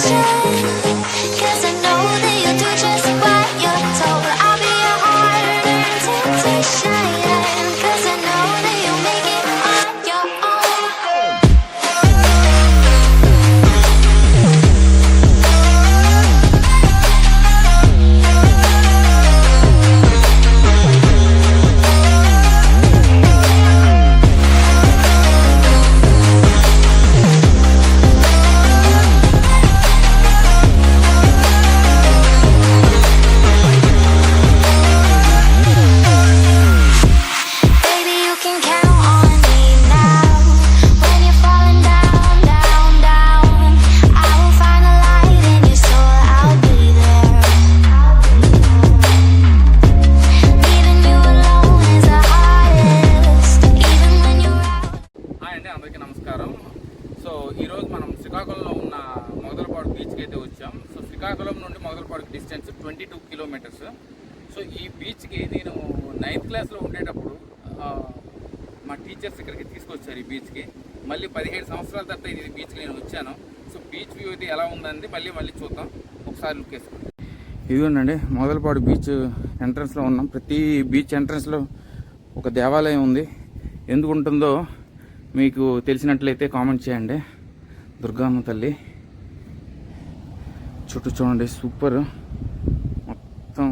Sunshine. మళ్ళీ పదిహేడు సంవత్సరాల తర్వాత ఇది బీచ్కి నేను వచ్చాను. సో బీచ్ వ్యూ అయితే ఎలా ఉందండి? మళ్ళీ మళ్ళీ చూద్దాం. ఒకసారి లుక్ వేసుకోండి ఇదిగోండి మొదలపాడు బీచ్ ఎంట్రన్స్లో ఉన్నాం. ప్రతి బీచ్ ఎంట్రన్స్లో ఒక దేవాలయం ఉంది. ఎందుకు ఉంటుందో మీకు తెలిసినట్లయితే కామెంట్ చేయండి. దుర్గామ్మ తల్లి. చుట్టూ చూడండి సూపర్ మొత్తం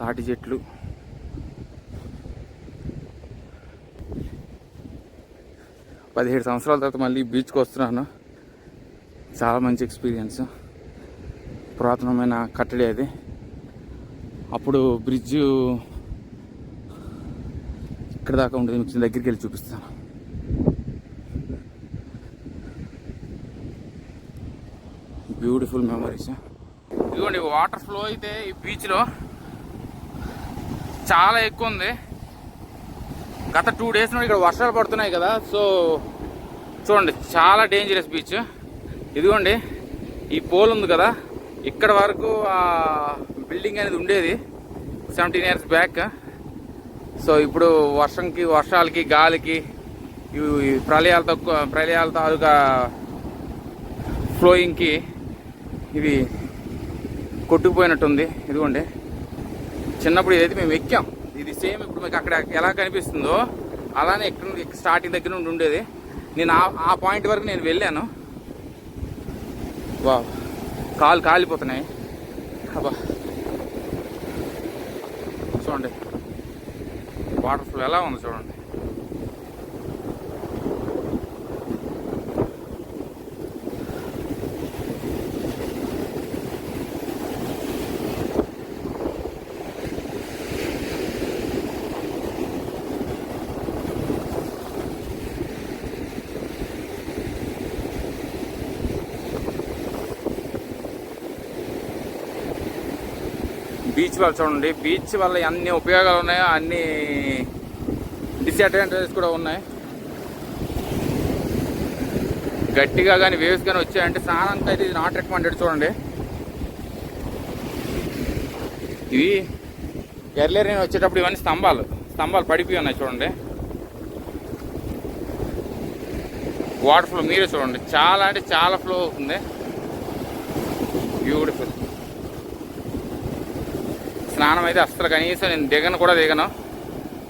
తాటి చెట్లు. పదిహేడు సంవత్సరాల తర్వాత మళ్ళీ బీచ్కి వస్తున్నాను. చాలా మంచి ఎక్స్పీరియన్స్ పురాతనమైన కట్టడి అది. అప్పుడు బ్రిడ్జ్ ఇక్కడ దాకా ఉండేది మీకు దగ్గరికి వెళ్ళి చూపిస్తాను. బ్యూటిఫుల్ మెమరీస్ ఇదిగోండి వాటర్ ఫ్లో అయితే ఈ బీచ్లో చాలా ఎక్కువ ఉంది. గత టూ డేస్ నుండి ఇక్కడ వర్షాలు పడుతున్నాయి కదా. సో చూడండి చాలా డేంజరస్ బీచ్ ఇదిగోండి ఈ పోల్ ఉంది కదా ఇక్కడ వరకు ఆ బిల్డింగ్ అనేది ఉండేది సెవెంటీన్ ఇయర్స్ బ్యాక్ సో ఇప్పుడు వర్షంకి వర్షాలకి గాలికి ఇవి ప్రళయాలతో ప్రళయాల తాలూకా ఫ్లోయింగ్కి ఇది కొట్టుకుపోయినట్టుంది. ఇదిగోండి చిన్నప్పుడు ఇదైతే మేము ఎక్కాం ఇది సేమ్ ఇప్పుడు మీకు అక్కడ ఎలా కనిపిస్తుందో అలానే ఇక్కడ నుండి స్టార్టింగ్ దగ్గర నుండి ఉండేది. నేను ఆ ఆ పాయింట్ వరకు నేను వెళ్ళాను. వా కాలు కాలిపోతున్నాయి. అబ్బా. చూడండి. వాటర్ ఫ్లో ఎలా ఉంది చూడండి. బీచ్ వల్ల చూడండి బీచ్ వల్ల అన్ని ఉపయోగాలు ఉన్నాయో అన్ని డిసడ్వాంటేజెస్ కూడా ఉన్నాయి. గట్టిగా కానీ వేవ్స్ కానీ వచ్చాయంటే స్నానానికి అయితే ఇది నాట్ రికమెండెడ్ చూడండి. ఇవి ఎర్లీ నేను వచ్చేటప్పుడు ఇవన్నీ స్తంభాలు స్తంభాలు పడిపోయి ఉన్నాయి చూడండి. వాటర్ ఫ్లో మీరే చూడండి. చాలా అంటే చాలా ఫ్లో అవుతుంది. బ్యూటిఫుల్ స్నానం అయితే అస్సలు కనీసం నేను దిగను కూడా దిగను.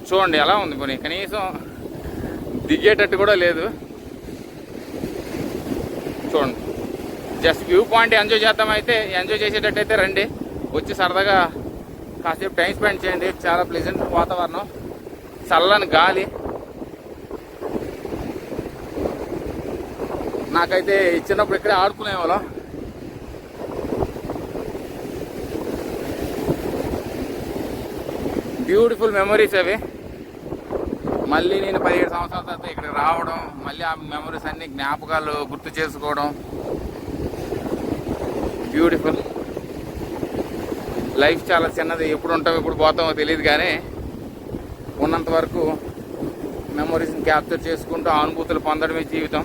చూడండి ఎలా ఉంది పోనీ. కనీసం దిగేటట్టు కూడా లేదు. చూడండి. జస్ట్ వ్యూ పాయింట్ ఎంజాయ్ చేద్దామైతే ఎంజాయ్ చేసేటట్టయితే రండి. వచ్చి సరదాగా కాసేపు టైం స్పెండ్ చేయండి. చాలా ప్లెజెంట్ వాతావరణం. చల్లని గాలి. నాకైతే చిన్నప్పుడు ఇక్కడే ఆడుకునేవాళ్ళం. బ్యూటిఫుల్ మెమరీస్ అవి. మళ్ళీ నేను పదిహేడు సంవత్సరాల తర్వాత ఇక్కడికి రావడం మళ్ళీ ఆ మెమరీస్ అన్ని జ్ఞాపకాలు గుర్తు చేసుకోవడం. బ్యూటిఫుల్. లైఫ్ చాలా చిన్నది ఎప్పుడు ఉంటాం ఎప్పుడు పోతామో తెలియదు కానీ ఉన్నంత వరకు మెమరీస్ని క్యాప్చర్ చేసుకుంటూ అనుభూతులు పొందడమే జీవితం.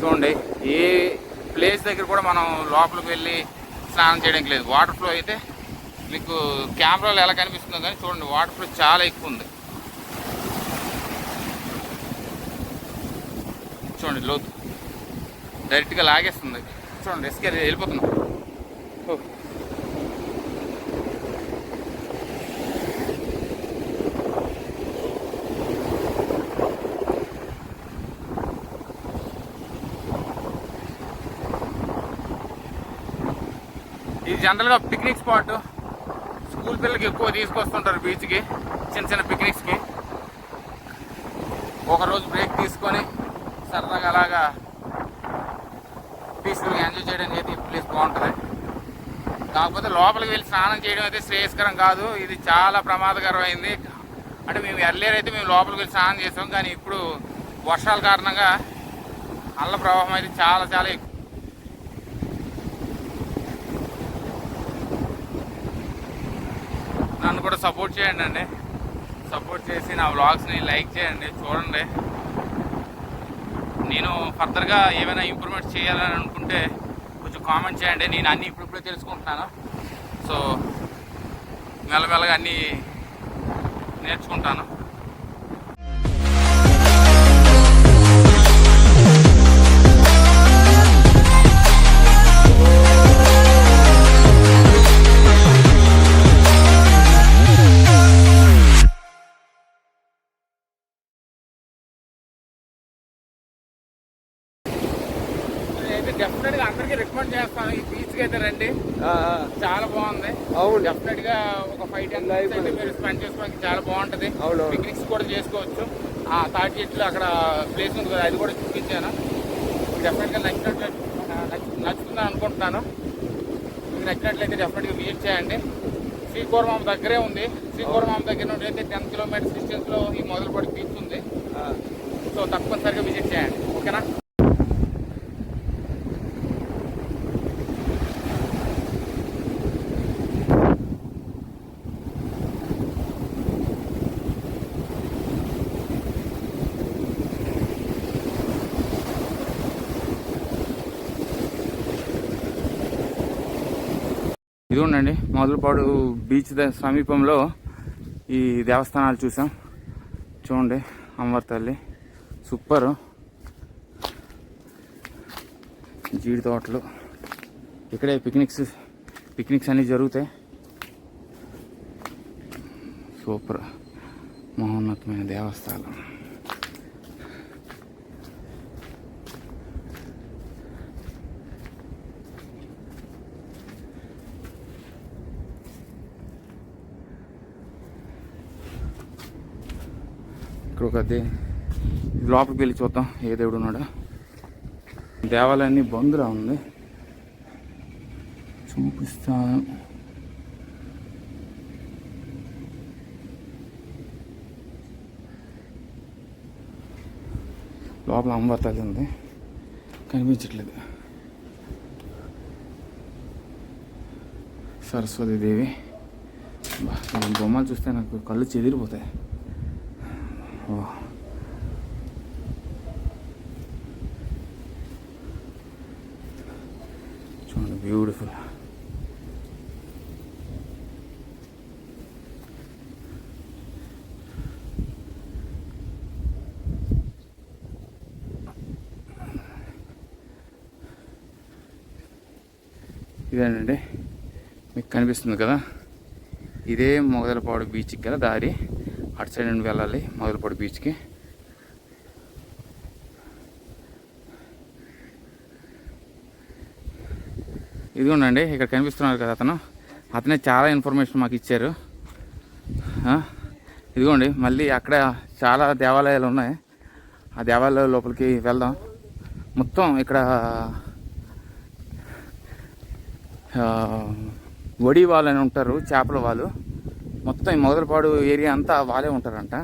చూడండి ఏ ప్లేస్ దగ్గర కూడా మనం లోపలికి వెళ్ళి స్నానం చేయడానికి లేదు. వాటర్ ఫ్లో అయితే మీకు కెమెరాలో ఎలా కనిపిస్తుందో కానీ చూడండి వాటర్ ఫ్లో చాలా ఎక్కువ ఉంది. చూడండి లోతు. డైరెక్ట్గా లాగేస్తుంది. చూడండి ఎస్కే వెళ్ళిపోతున్నాం. ఇది జనరల్గా పిక్నిక్ స్పాట్ స్కూల్ పిల్లలకి ఎక్కువ తీసుకొస్తుంటారు బీచ్కి చిన్న చిన్న పిక్నిక్స్కి. ఒకరోజు బ్రేక్ తీసుకొని సరదాగా అలాగా పీస్ఫుల్గా ఎంజాయ్ చేయడానికి అయితే ఈ ప్లేస్ బాగుంటుంది. కాకపోతే లోపలికి వెళ్ళి స్నానం చేయడం అయితే శ్రేయస్కరం కాదు. ఇది చాలా ప్రమాదకరమైంది. అంటే మేము ఎర్లేరు అయితే మేము లోపలికి వెళ్ళి స్నానం చేసాం. కానీ ఇప్పుడు వర్షాల కారణంగా అల్ల ప్రవాహం అయితే చాలా చాలా ఎక్కువ కూడా సపోర్ట్ చేయండి అండి. సపోర్ట్ చేసి నా వ్లాగ్స్ని లైక్ చేయండి చూడండి. నేను ఫర్దర్గా ఏమైనా ఇంప్రూవ్మెంట్ చేయాలని అనుకుంటే కొంచెం కామెంట్ చేయండి. నేను అన్నీ ఇప్పుడిప్పుడే తెలుసుకుంటున్నాను. సో మెల్లమెల్లగా అన్నీ నేర్చుకుంటాను. మినిట్స్ అయితే మీరు స్పెండ్ చేసుకోవడానికి చాలా బాగుంటది. పిక్నిక్స్ కూడా చేసుకోవచ్చు. ఆ తాటి చెట్లు అక్కడ ప్లేస్ ఉంది కదా అది కూడా చూపించాను. డెఫినెట్గా నచ్చినట్లు నచ్చు- నచ్చుతుందని అనుకుంటున్నాను. మీకు నచ్చినట్లయితే డెఫినెట్గా విజిట్ చేయండి. శ్రీకోరమామ దగ్గరే ఉంది. శ్రీకోరమామ దగ్గర నుండి అయితే టెన్ కిలోమీటర్స్ డిస్టెన్స్లో ఈ మొదలుపడి బీచ్ ఉంది సో తప్పనిసరిగా విజిట్ చేయండి. ఓకేనా ఇది ఉండండి మొదలపాడు బీచ్ ద- సమీపంలో ఈ దేవస్థానాలు చూసాం. చూడండి అమ్మవారి తల్లి. సూపర్. జీడి తోటలు. ఇక్కడే పిక్నిక్స్ పిక్నిక్స్ అన్నీ జరుగుతాయి. సూపర్. మహోన్నతమైన దేవస్థానం. ఇక్కడ ఒక దే లోపలికి వెళ్ళి చూద్దాం ఏ దేవుడు ఉన్నాడా దేవాలయాన్ని బంద్లా ఉంది. చూపిస్తాను. లోపల అమ్మవారి తల్లి ఉంది. కనిపించట్లేదు. సరస్వతి దేవి. బొమ్మలు చూస్తే నాకు కళ్ళు చెదిరిపోతాయి. Oh. చూడండి బ్యూటిఫుల్ ఇదేనండి. మీకు కనిపిస్తుంది కదా? ఇదే మొగదలపాడు బీచ్కి గల దారి? అటు సైడ్ నుండి వెళ్ళాలి మొదలుపడి బీచ్కి. ఇదిగోండి ఇక్కడ కనిపిస్తున్నారు కదా అతను. అతనే చాలా ఇన్ఫర్మేషన్ మాకు ఇచ్చారు. ఇదిగోండి మళ్ళీ అక్కడ చాలా దేవాలయాలు ఉన్నాయి. ఆ దేవాలయాల లోపలికి వెళ్దాం. మొత్తం ఇక్కడ వడి వాళ్ళు అని ఉంటారు చేపల వాళ్ళు మొత్తం ఈ మొదలపాడు ఏరియా అంతా వాళ్ళే ఉంటారంట.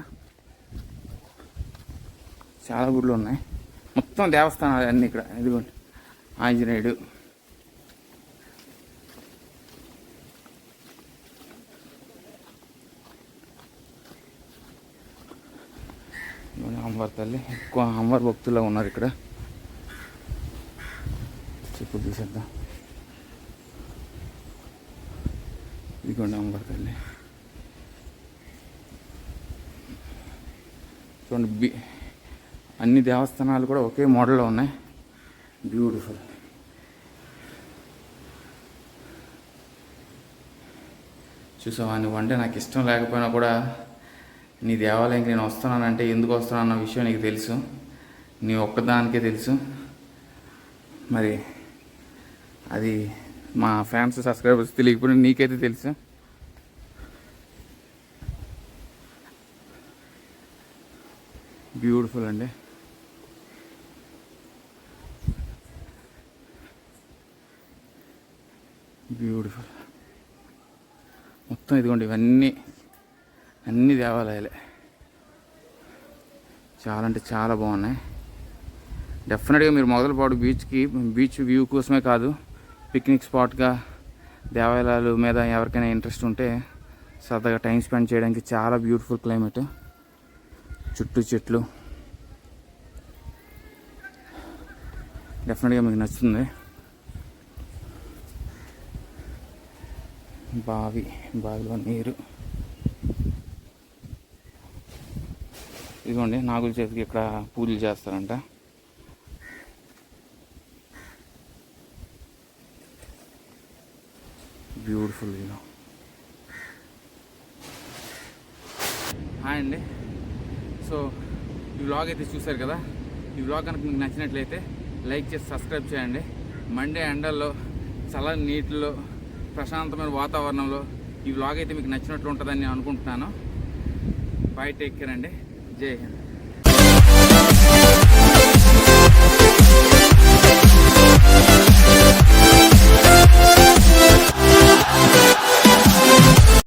చాలా గుళ్ళు ఉన్నాయి. మొత్తం దేవస్థానాలు అన్నీ ఇక్కడ. ఇదిగోండి. ఆంజనేయుడు. ఇదిగోండి అమ్మవారి తల్లి. ఎక్కువ అమ్మవారి భక్తుల్లో ఉన్నారు ఇక్కడ. చెప్పు తీసేద్దాం. ఇదిగోండి అమ్మవారి తల్లి. చూడండి బి అన్ని దేవస్థానాలు కూడా ఒకే మోడల్లో ఉన్నాయి. బ్యూటిఫుల్ చూసావా అంటే నాకు ఇష్టం లేకపోయినా కూడా నీ దేవాలయంకి నేను వస్తున్నానంటే ఎందుకు వస్తున్నాను అన్న విషయం నీకు తెలుసు. నీ ఒక్కదానికే తెలుసు. మరి అది మా ఫ్యాన్స్ సబ్స్క్రైబర్స్ తెలియకపోయినా నీకైతే తెలుసు. బ్యూటిఫుల్ అండి. బ్యూటిఫుల్. మొత్తం ఇదిగోండి ఇవన్నీ అన్ని దేవాలయాలే. చాలా అంటే చాలా బాగున్నాయి. డెఫినెట్గా మీరు మొదలుపాటు బీచ్కి బీచ్ వ్యూ కోసమే కాదు పిక్నిక్ స్పాట్గా దేవాలయాలు మీద ఎవరికైనా ఇంట్రెస్ట్ ఉంటే సరదాగా టైం స్పెండ్ చేయడానికి చాలా బ్యూటిఫుల్ క్లైమేట్ చుట్టూ చెట్లు. డెఫినెట్గా మీకు నచ్చుతుంది. బావి బావిలో నీరు. ఇదిగోండి నాగుల చేతికి ఇక్కడ పూజలు చేస్తారంట. బ్లాగ్ అయితే చూశారు కదా? ఈ బ్లాగ్ కనుక మీకు నచ్చినట్లయితే లైక్ చేసి సబ్స్క్రైబ్ చేయండి. మండే ఎండల్లో చల్లని నీటిలో ప్రశాంతమైన వాతావరణంలో ఈ బ్లాగ్ అయితే మీకు నచ్చినట్లు ఉంటుందని నేను అనుకుంటున్నాను. బాయ్ టేక్ కేర్ అండి. జై హింద్.